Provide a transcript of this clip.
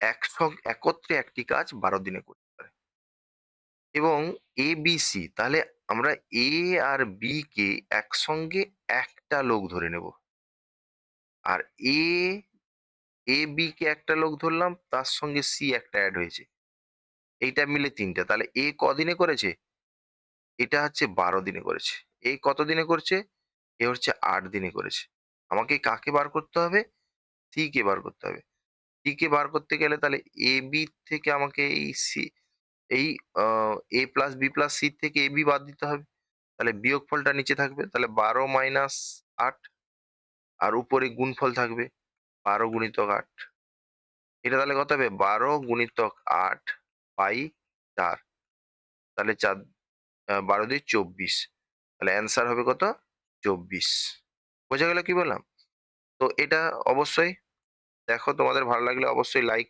একসঙ্গ একত্রে একটি কাজ বারো দিনে করতে পারে। এবং এ বি সি তাহলে আমরা এ আর বি কে একসঙ্গে একটা লোক ধরে নেব। আর এ এ বি কে একটা লোক ধরলাম, তার সঙ্গে সি একটা অ্যাড হয়েছে। এইটা মিলে তিনটা। তাহলে এ কদিনে করেছে? এটা হচ্ছে বারো দিনে করেছে। এ কত দিনে করছে? এ হচ্ছে আট দিনে করেছে। আমাকে কাকে বার করতে হবে? সি কে বার করতে হবে। সি কে বার করতে গেলে তাহলে এ বি থেকে আমাকে এই সি এই A plus B plus C থেকে এ বি বাদ দিতে হবে। তাহলে বিয়োগফলটা নিচে থাকবে। তাহলে বারো মাইনাস আট আর উপরে গুণফল থাকবে বারো গুণিতক আট। এটা তাহলে কত হবে? বারো গুণিতক আট বাই চার। তাহলে চার বারো দিয়ে চব্বিশ। তাহলে অ্যান্সার হবে কত? চব্বিশ। বোঝা গেল কি বললাম? তো এটা অবশ্যই দেখো তোমাদের ভালো লাগলে অবশ্যই লাইক